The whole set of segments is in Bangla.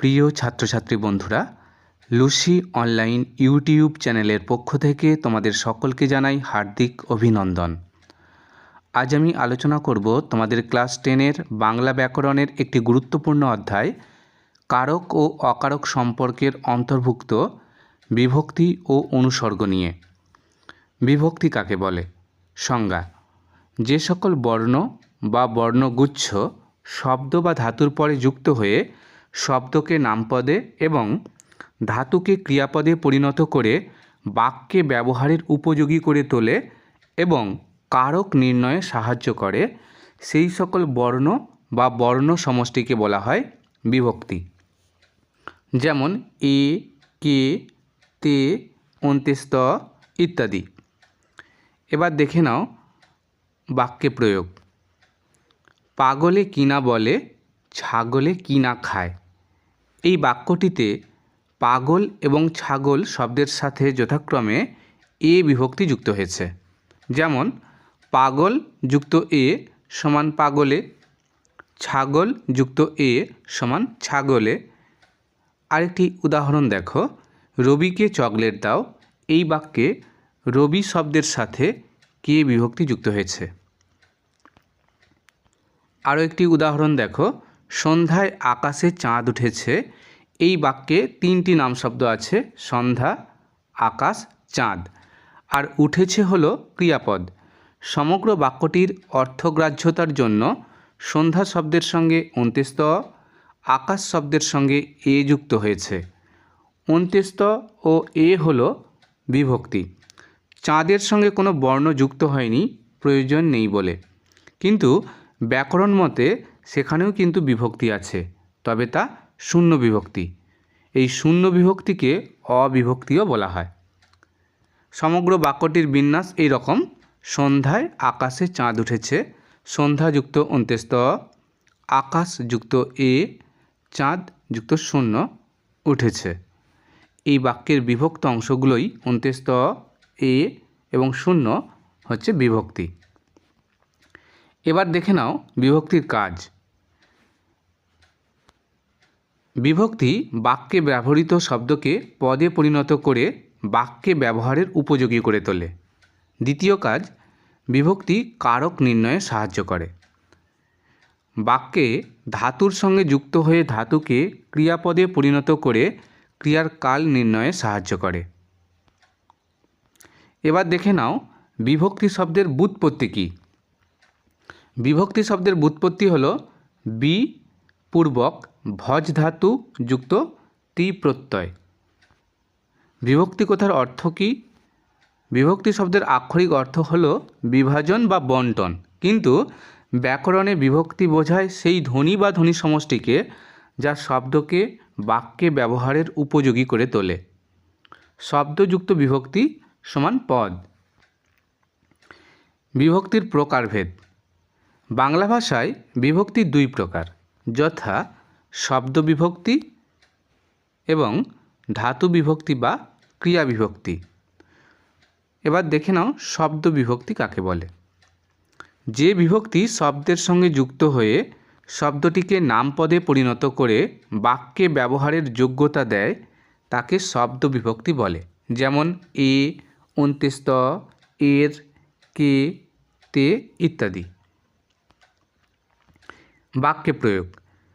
প্রিয় ছাত্রছাত্রী বন্ধুরা, লুসি অনলাইন ইউটিউব চ্যানেলের পক্ষ থেকে তোমাদের সকলকে জানাই হার্দিক অভিনন্দন। আজ আমি আলোচনা করব তোমাদের ক্লাস টেনের বাংলা ব্যাকরণের একটি গুরুত্বপূর্ণ অধ্যায়, কারক ও অকারক সম্পর্কের অন্তর্ভুক্ত বিভক্তি ও অনুসর্গ নিয়ে। বিভক্তি কাকে বলে? সংজ্ঞা, যে সকল বর্ণ বা বর্ণগুচ্ছ শব্দ বা ধাতুর পরে যুক্ত হয়ে শব্দকে নামপদে এবং ধাতুকে ক্রিয়াপদে পরিণত করে বাক্যে ব্যবহারের উপযোগী করে তোলে এবং কারক নির্ণয়ে সাহায্য করে, সেই সকল বর্ণ বা বর্ণ সমষ্টিকে বলা হয় বিভক্তি। যেমন এ, কে, তে অন্ত্যেস্ত ইত্যাদি। এবার দেখে নাও বাক্যে প্রয়োগ। পাগলে কিনা বলে, ছাগলে কিনা খায়। এই বাক্যটিতে পাগল এবং ছাগল শব্দের সাথে যথাক্রমে এ বিভক্তি যুক্ত হয়েছে। যেমন, পাগল যুক্ত এ সমান পাগলে, ছাগল যুক্ত এ সমান ছাগলে। আরেকটি উদাহরণ দেখো, রবিকে চকলেট দাও, এই বাক্যে রবি শব্দের সাথে কে বিভক্তি যুক্ত হয়েছে। আরও একটি উদাহরণ দেখো সন্ধ্যায় আকাশে চাঁদ উঠেছে। এই বাক্যে তিনটি নাম শব্দ আছে, সন্ধ্যা, আকাশ, চাঁদ। আর উঠেছে হলো ক্রিয়াপদ। সমগ্র বাক্যটির অর্থগ্রাহ্যতার জন্য সন্ধ্যা শব্দের সঙ্গে অন্ত্যেস্ত আকাশ শব্দের সঙ্গে এ যুক্ত হয়েছে। অন্ত্যেস্ত ও এ হলো বিভক্তি। চাঁদের সঙ্গে কোনো বর্ণ যুক্ত হয়নি, প্রয়োজন নেই বলে। কিন্তু ব্যাকরণ মতে সেখানেও কিন্তু বিভক্তি আছে, তবে তা শূন্য বিভক্তি। এই শূন্য বিভক্তিকে অবিভক্তিও বলা হয়। সমগ্র বাক্যটির বিন্যাস এই রকম। সন্ধ্যায় আকাশে চাঁদ উঠেছে, সন্ধ্যাযুক্ত অন্ত্যেস্ত আকাশ যুক্ত এ চাঁদ যুক্ত শূন্য উঠেছে। এই বাক্যের বিভক্ত অংশগুলোই অন্ত্যেস্ত, এ এবং শূন্য হচ্ছে বিভক্তি। এবার দেখে নাও বিভক্তির কাজ। বিভক্তি বাক্যে ব্যবহৃত শব্দকে পদে পরিণত করে বাক্যে ব্যবহারের উপযোগী করে তোলে। দ্বিতীয় কাজ, বিভক্তি কারক নির্ণয়ে সাহায্য করে। বাক্যে ধাতুর সঙ্গে যুক্ত হয়ে ধাতুকে ক্রিয়াপদে পরিণত করে ক্রিয়ার কাল নির্ণয়ে সাহায্য করে। এবার দেখে নাও বিভক্তি শব্দের বুৎপত্তি কী। বিভক্তি শব্দের বুৎপত্তি হল বি পূর্বক ভজ ধাতু যুক্ত তি প্রত্যয়। বিভক্তি কথার অর্থ কী? বিভক্তি শব্দের আক্ষরিক অর্থ হল বিভাজন বা বন্টন কিন্তু ব্যাকরণে বিভক্তি বোঝায় সেই ধ্বনি বা ধ্বনি সমষ্টিকে যা শব্দকে বাক্যে ব্যবহারের উপযোগী করে তোলে। শব্দযুক্ত বিভক্তি সমান পদ। বিভক্তির প্রকারভেদ। বাংলা ভাষায় বিভক্তি দুই প্রকার, যথা শব্দ বিভক্তি এবং ধাতু বিভক্তি বা ক্রিয়া বিভক্তি। এবার দেখে নাও শব্দ বিভক্তি কাকে বলে। যে বিভক্তি শব্দের সঙ্গে যুক্ত হয়ে শব্দটিকে নামপদে পরিণত করে বাক্যে ব্যবহারের যোগ্যতা দেয়, তাকে শব্দ বিভক্তি বলে। যেমন এ, অন্ত্যেস্ত, এর, কে, তে ইত্যাদি। বাক্যে প্রয়োগ।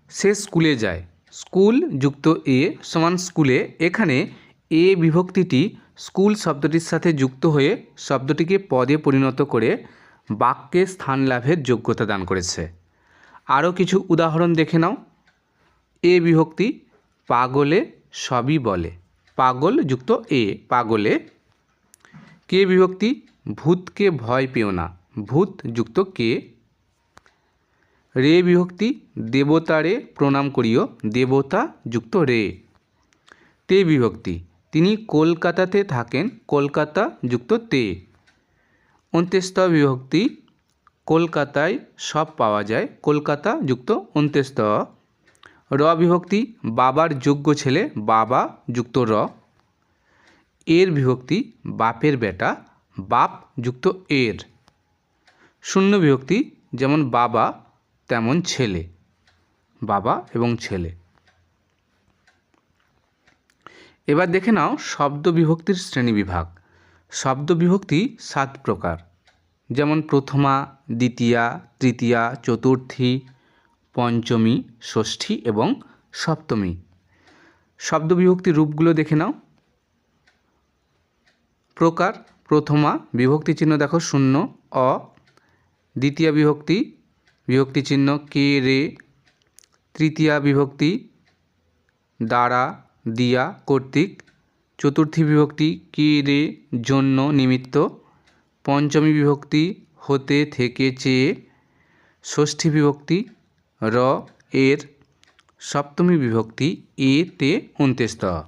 সে স্কুলে যায়। স্কুল যুক্ত এ সমান স্কুলে। এখানে এ বিভক্তিটি স্কুল শব্দটির সাথে যুক্ত হয়ে শব্দটিকে পদে পরিণত করে বাক্যে স্থান লাভের যোগ্যতা দান করেছে। আরও কিছু উদাহরণ দেখে নাও। এ বিভক্তি পাগলে সবই বলে। পাগল যুক্ত এ, পাগলে। কে বিভক্তি? ভূতকে ভয় পেও না। ভূত যুক্ত কে? রে বিভক্তি দেবতারে প্রণাম করিও, দেবতা যুক্ত রে। তে বিভক্তি, তিনি কলকাতাতে থাকেন, কলকাতা যুক্ত তে। অন্ত্যেস্ত বিভক্তি, কলকাতায় সব পাওয়া যায়, কলকাতা যুক্ত অন্ত্যেস্ত র বিভক্তি, বাবার যোগ্য ছেলে, বাবা যুক্ত র। এর বিভক্তি, বাপের বেটা, বাপ যুক্ত এর। শূন্য বিভক্তি, যেমন বাবা তেমন ছেলে, বাবা এবং ছেলে। এবার দেখে নাও শব্দ বিভক্তির শ্রেণি বিভাগ শব্দ বিভক্তি সাত প্রকার, যেমন প্রথমা, দ্বিতীয়া, তৃতীয়া, চতুর্থী, পঞ্চমী, ষষ্ঠী এবং সপ্তমী। শব্দ বিভক্তির রূপগুলো দেখে নাও। প্রকার, প্রথমা, বিভক্তি চিহ্ন দেখো শূন্য, অ, দ্বিতীয় বিভক্তি বিভক্তি চিহ্ন কে, রে, তৃতীয়া বিভক্তি, দ্বারা, দিয়া, কর্তৃক, চতুর্থী বিভক্তি কে, রে, জন্য নিমিত্ত, পঞ্চমী বিভক্তি হতে থেকে চেয়ে ষষ্ঠী বিভক্তি, র, এর, সপ্তমী বিভক্তি, এ, তে অন্ত্যেস্ত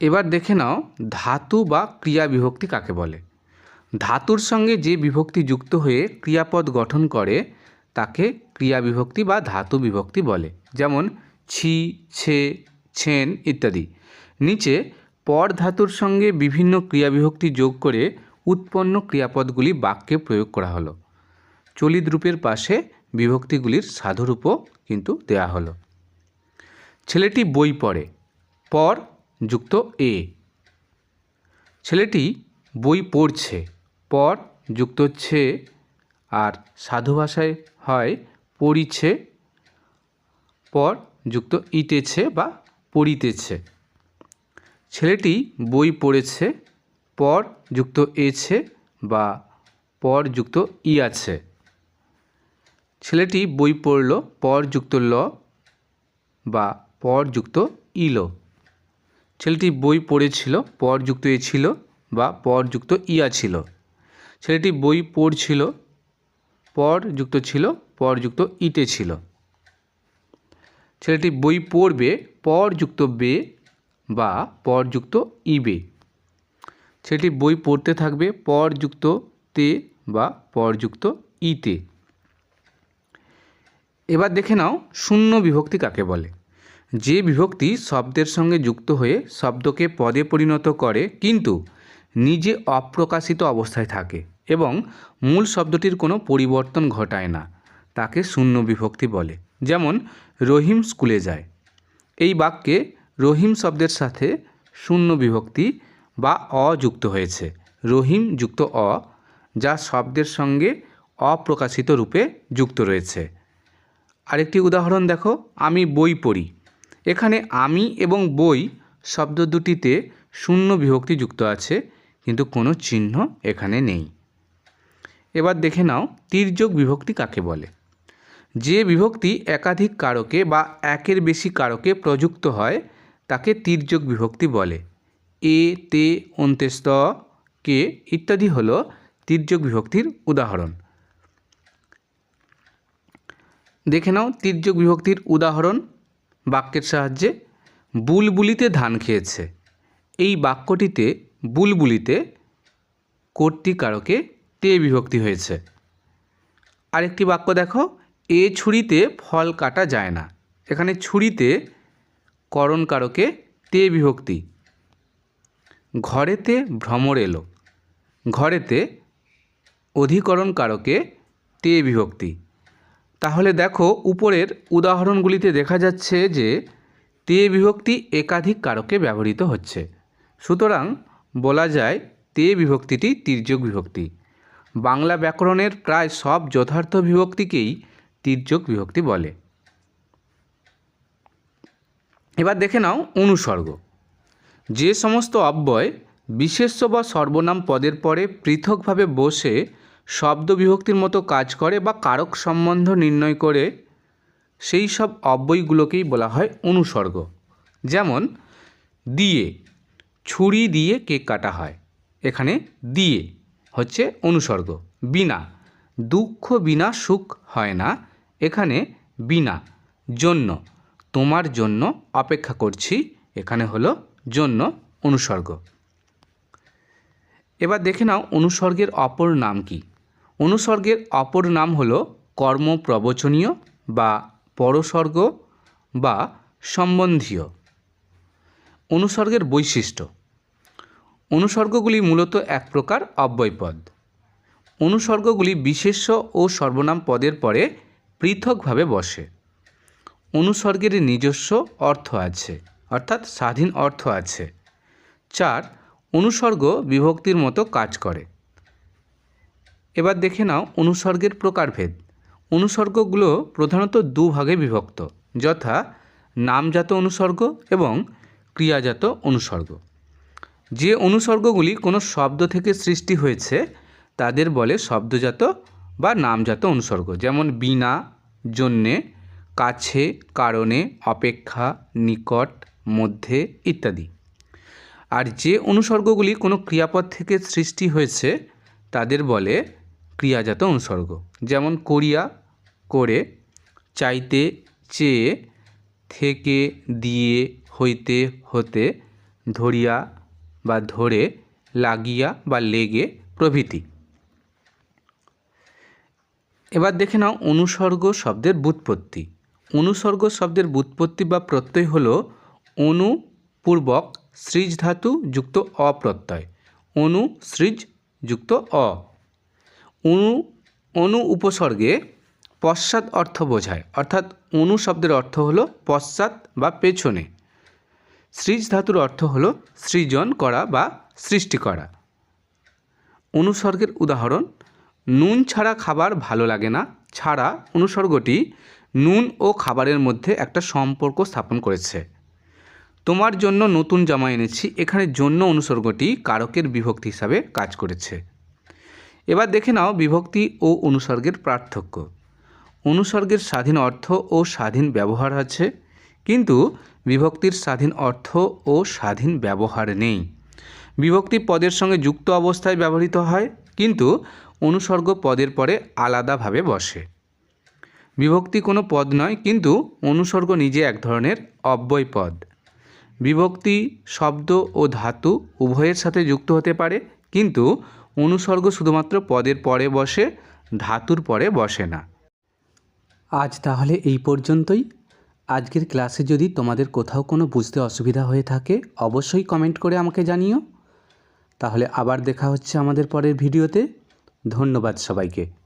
এবার দেখে নাও, ধাতু বা ক্রিয়া বিভক্তি কাকে বলে? ধাতুর সঙ্গে যে বিভক্তি যুক্ত হয়ে ক্রিয়াপদ গঠন করে, তাকে ক্রিয়া বিভক্তি বা ধাতু বিভক্তি বলে। যেমন ছি, ছে, ছেন ইত্যাদি। নিচে পর ধাতুর সঙ্গে বিভিন্ন ক্রিয়া বিভক্তি যোগ করে উৎপন্ন ক্রিয়াপদগুলি বাক্যে প্রয়োগ করা হলো। চলিত রূপের পাশে বিভক্তিগুলির সাধুরূপও কিন্তু দেয়া হলো। ছেলেটি বই পড়ে, পর যুক্ত এ। ছেলেটি বই পড়ছে পর যুক্ত ছে আর সাধু ভাষায় হয় পড়িছে পর যুক্ত ইতেছে বা পড়িতেছে ছেলেটি বই পড়েছে, পর যুক্ত এছে বা পর যুক্ত ই আছে ছেলেটি বই পড়ল, পর যুক্ত ল বা পর যুক্ত ইল। ছেলেটি বই পড়েছিল, পর যুক্ত এ ছিল বা পর যুক্ত ইয়া ছিল। ছেলেটি বই পড়ছিল, পর যুক্ত ছিল, পর যুক্ত ইটে ছিল। ছেলেটি বই পড়বে, পর যুক্ত বে বা পর যুক্ত ইবে। ছেলেটি বই পড়তে থাকবে, পর যুক্ত তে বা পর যুক্ত ইতে। এবার দেখে নাও শূন্য বিভক্তি কাকে বলে। যে বিভক্তি শব্দের সঙ্গে যুক্ত হয়ে শব্দকে পদে পরিণত করে, কিন্তু নিজে অপ্রকাশিত অবস্থায় থাকে এবং মূল শব্দটির কোনো পরিবর্তন ঘটায় না, তাকে শূন্য বিভক্তি বলে। যেমন, রহিম স্কুলে যায়। এই বাক্যে রহিম শব্দের সাথে শূন্য বিভক্তি বা অ যুক্ত হয়েছে। রহিম যুক্ত অ, যা শব্দের সঙ্গে অপ্রকাশিত রূপে যুক্ত রয়েছে। আরেকটি উদাহরণ দেখো, আমি বই পড়ি। এখানে আমি এবং বই শব্দ দুটিতে শূন্য বিভক্তি যুক্ত আছে কিন্তু কোনো চিহ্ন এখানে নেই। এবার দেখে নাও, তির্যক বিভক্তি কাকে বলে? যে বিভক্তি একাধিক কারকে বা একের বেশি কারকে প্রযুক্ত হয়, তাকে তির্যক বিভক্তি বলে। এ, তে অন্ত্যেস্ত কে ইত্যাদি হল তির্যক বিভক্তির উদাহরণ। দেখে নাও, তির্যক বিভক্তির উদাহরণ বাক্যের সাহায্যে। বুলবুলিতে ধান খেয়েছে। এই বাক্যটিতে বুলবুলিতে কর্তৃকারকে তে বিভক্তি হয়েছে। আরেকটি বাক্য দেখো, এ ছুরিতে ফল কাটা যায় না। এখানে ছুরিতে করণকারকে তে বিভক্তি। ঘরেতে ভ্রমর এলো, ঘরেতে অধিকরণ কারকে তে বিভক্তি। তাহলে দেখো, উপরের উদাহরণগুলিতে দেখা যাচ্ছে যে, তে বিভক্তি একাধিক কারকে ব্যবহৃত হচ্ছে। সুতরাং বলা যায়, তে বিভক্তিটি তির্যক বিভক্তি। বাংলা ব্যাকরণের প্রায় সব যথার্থ বিভক্তিকেই তির্যক বিভক্তি বলে। এবার দেখে নাও অনুসর্গ। যে সমস্ত অব্যয় বিশেষ্য বা সর্বনাম পদের পরে পৃথকভাবে বসে শব্দ বিভক্তির মতো কাজ করে বা কারক সম্বন্ধ নির্ণয় করে, সেই সব অব্যয়গুলোকেই বলা হয় অনুসর্গ। যেমন, দিয়ে ছুরি দিয়ে কেক কাটা হয়। এখানে দিয়ে হচ্ছে অনুসর্গ। বিনা। দুঃখ বিনা সুখ হয় না। এখানে বিনা। জন্য। তোমার জন্য অপেক্ষা করছি। এখানে হলো জন্য অনুসর্গ। এবার দেখে নাও অনুসর্গের অপর নাম কি। অনুসর্গের অপর নাম হলো কর্মপ্রবচনীয় বা পরসর্গ বা সম্বন্ধীয়। অনুসর্গের বৈশিষ্ট্য। অনুসর্গগুলি মূলত এক প্রকার অব্যয়পদ অনুসর্গগুলি বিশেষ্য ও সর্বনাম পদের পরে পৃথকভাবে বসে। অনুসর্গের নিজস্ব অর্থ আছে, অর্থাৎ স্বাধীন অর্থ আছে। চার, অনুসর্গ বিভক্তির মতো কাজ করে। এবার দেখে নাও অনুসর্গের প্রকারভেদ। অনুসর্গগুলো প্রধানত দুভাগে বিভক্ত, যথা নামজাত অনুসর্গ এবং ক্রিয়াজাত অনুসর্গ। যে অনুসর্গগুলি কোনো শব্দ থেকে সৃষ্টি হয়েছে, তাদের বলে শব্দজাত বা নামজাত অনুসর্গ। যেমন বিনা, জন্যে, কাছে, কারণে, অপেক্ষা, নিকট, মধ্যে ইত্যাদি। আর যে অনুসর্গগুলি কোনো ক্রিয়াপদ থেকে সৃষ্টি হয়েছে, তাদের বলে ক্রিয়াজাত অনুসর্গ। যেমন করিয়া, করে, চাইতে, চেয়ে, থেকে, দিয়ে হইতে হতে ধরিয়া বা ধরে লাগিয়া বা লেগে প্রভৃতি। এবার দেখে নাও অনুসর্গ শব্দের ব্যুৎপত্তি অনুসর্গ শব্দের ব্যুৎপত্তি বা প্রত্যয় হল অনুপূর্বক সৃজ ধাতু যুক্ত অপ্রত্যয়। অনু সৃজ যুক্ত অ। অনু অনু উপসর্গে পশ্চাৎ অর্থ বোঝায়। অর্থাৎ অনু শব্দের অর্থ হলো পশ্চাৎ বা পেছনে। সৃজ ধাতুর অর্থ হলো সৃজন করা বা সৃষ্টি করা। অনুসর্গের উদাহরণ, নুন ছাড়া খাবার ভালো লাগে না ছাড়া অনুসর্গটি নুন ও খাবারের মধ্যে একটা সম্পর্ক স্থাপন করেছে। তোমার জন্য নতুন জামা এনেছি, এখানে জন্য অনুসর্গটি কারকের বিভক্তি হিসাবে কাজ করেছে। এবার দেখে নাও বিভক্তি ও অনুসর্গের পার্থক্য। অনুসর্গের স্বাধীন অর্থ ও স্বাধীন ব্যবহার আছে, কিন্তু বিভক্তির স্বাধীন অর্থ ও স্বাধীন ব্যবহার নেই। বিভক্তি পদের সঙ্গে যুক্ত অবস্থায় ব্যবহৃত হয়, কিন্তু অনুসর্গ পদের পরে আলাদাভাবে বসে। বিভক্তি কোনো পদ নয়, কিন্তু অনুসর্গ নিজে এক ধরনের অব্যয় পদ। বিভক্তি শব্দ ও ধাতু উভয়ের সাথে যুক্ত হতে পারে, কিন্তু অনুসর্গ শুধুমাত্র পদের পরে বসে, ধাতুর পরে বসে না। আজ তাহলে এই পর্যন্তই। আজকের ক্লাসে যদি তোমাদের কোথাও কোনো বুঝতে অসুবিধা হয়ে থাকে, অবশ্যই কমেন্ট করে আমাকে জানিও। তাহলে আবার দেখা হচ্ছে আমাদের পরের ভিডিওতে। ধন্যবাদ সবাইকে।